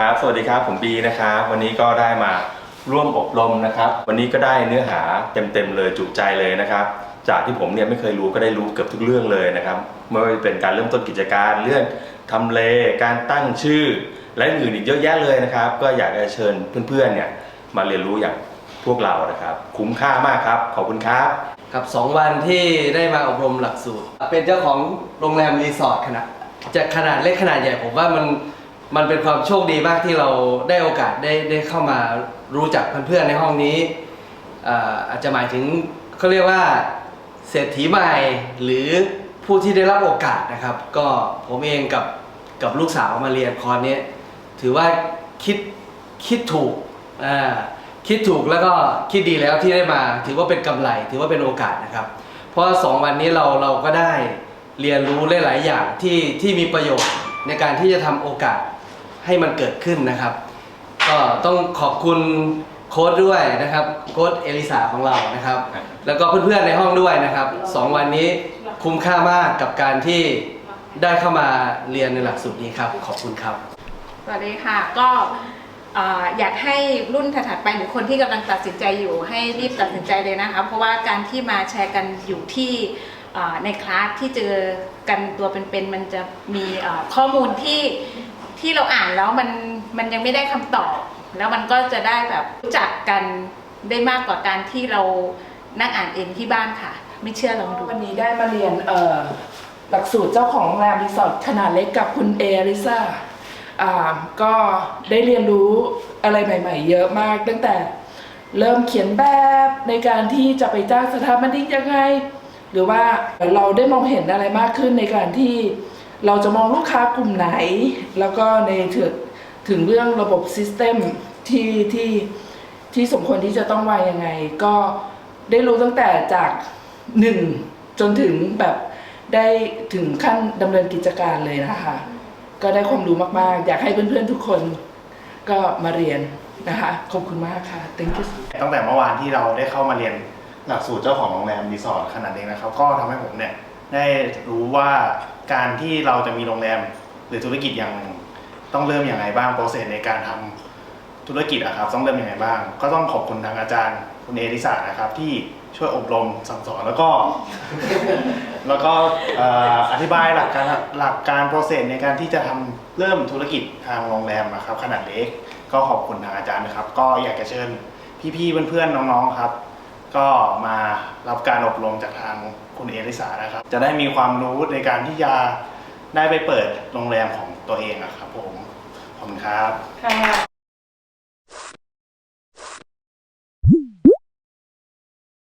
ครับ สวัสดีครับ ผมบีนะครับ วันนี้ก็ได้มาร่วมอบรมนะครับ วันนี้ก็ได้เนื้อหาเต็มๆเลยจุใจเลยนะครับ จากที่ผมเนี่ยไม่เคยรู้ก็ได้รู้เกือบทุกเรื่องเลยนะครับ ไม่ว่าจะเป็นการเริ่มต้นกิจการ เรื่องทำเล การตั้งชื่อ และอื่นอีกเยอะแยะเลยนะครับ ก็อยากจะเชิญเพื่อนๆเนี่ยมาเรียนรู้อย่างพวกเรานะครับ คุ้มค่ามากครับ ขอบคุณครับ ครับสองวันที่ได้มาอบรมหลักสูตร เป็นเจ้าของโรงแรมรีสอร์ทขนาดจะขนาดเล็กขนาดใหญ่ผมว่ามัน มันเป็นความโชคดีมากที่เราได้โอกาสได้ได้เข้ามารู้จักเพื่อนๆในห้องนี้อ่าอาจจะหมายถึงเขาเรียกว่าเศรษฐีใหม่หรือผู้ที่ได้รับโอกาสนะครับ ก็ผมเองกับกับลูกสาวมาเรียนคอร์สนี้ถือว่าคิดคิดถูกอ่าคิดถูกแล้วก็คิดดีแล้วที่ได้มา ถือว่าเป็นกำไร ถือว่าเป็นโอกาสนะครับ เพราะสองวันนี้เราเราก็ได้เรียนรู้หลาย ๆ อย่างที่ที่มีประโยชน์ ในการที่จะทำโอกาสให้มันเกิดขึ้นนะครับ ก็ต้องขอบคุณโค้ดด้วยนะครับโค้ดเอลิสาของเรานะครับ แล้วก็เพื่อนๆในห้องด้วยนะครับสองวันนี้คุ้มค่ามากกับการที่ได้เข้ามาเรียนในหลักสูตรนี้ครับ ขอบคุณครับ สวัสดีค่ะก็เอ่ออยากให้รุ่นถัดๆไปหรือคนที่กำลังตัดสินใจอยู่ให้รีบตัดสินใจเลยนะคะ เพราะว่าการที่มาแชร์กันอยู่ที่ ในคลาสที่เจอกันตัวเป็นๆมันจะมีข้อมูลที่ที่เราอ่านแล้วมันมันยังไม่ได้คำตอบ แล้วมันก็จะได้แบบรู้จักกันได้มากกว่าการที่เรานั่งอ่านเองที่บ้านค่ะ ไม่เชื่อลองดูวันนี้ได้มาเรียนหลักสูตรเจ้าของโรงแรมรีสอร์ทขนาดเล็กกับคุณเอริซ่าอ่าก็ได้เรียนรู้อะไรใหม่ ๆ เยอะมากตั้งแต่เริ่มเขียนแบบในการที่จะไปจ้างสถาปนิกยังไง หรือว่าเราได้มองเห็นอะไรมากขึ้นในการที่เราจะมองลูกค้ากลุ่มไหน แล้วก็ในถึงถึงเรื่องระบบซิสเต็มที่ที่ที่สมควรที่จะต้องวางยังไง ก็ได้รู้ตั้งแต่จากหนึ่งจนถึงแบบได้ถึงขั้นดำเนินกิจการเลยนะคะ ก็ได้ความรู้มากๆ อยากให้เพื่อนๆทุกคนก็มาเรียนนะคะ ขอบคุณมากค่ะ thank you ตั้งแต่เมื่อวานที่เราได้เข้ามาเรียน หลักสูตรเจ้าของโรงแรมรีสอร์ทขนาดนี้นะครับ ก็ทำให้ผมเนี่ยได้รู้ว่าการที่เราจะมีโรงแรมหรือธุรกิจอย่างต้องเริ่มอย่างไรบ้างโปรเซสในการทำธุรกิจอะครับต้องเริ่มอย่างไรบ้าง ก็ต้องขอบคุณทางอาจารย์คุณเอริสานะครับ ที่ช่วยอบรมสั่งสอนแล้วก็ แล้วก็เอ่ออธิบายหลักการหลักการโปรเซสในการที่จะทำเริ่มธุรกิจทางโรงแรมนะครับขนาดเล็ก ก็ขอบคุณทางอาจารย์นะครับ ก็อยากจะเชิญพี่ๆเพื่อนๆน้องๆครับ ก็มารับการอบรมจากทางคุณเอริสานะครับ จะได้มีความรู้ในการที่จะได้ไปเปิดโรงแรมของตัวเองอะครับผม ขอบคุณครับ ค่ะ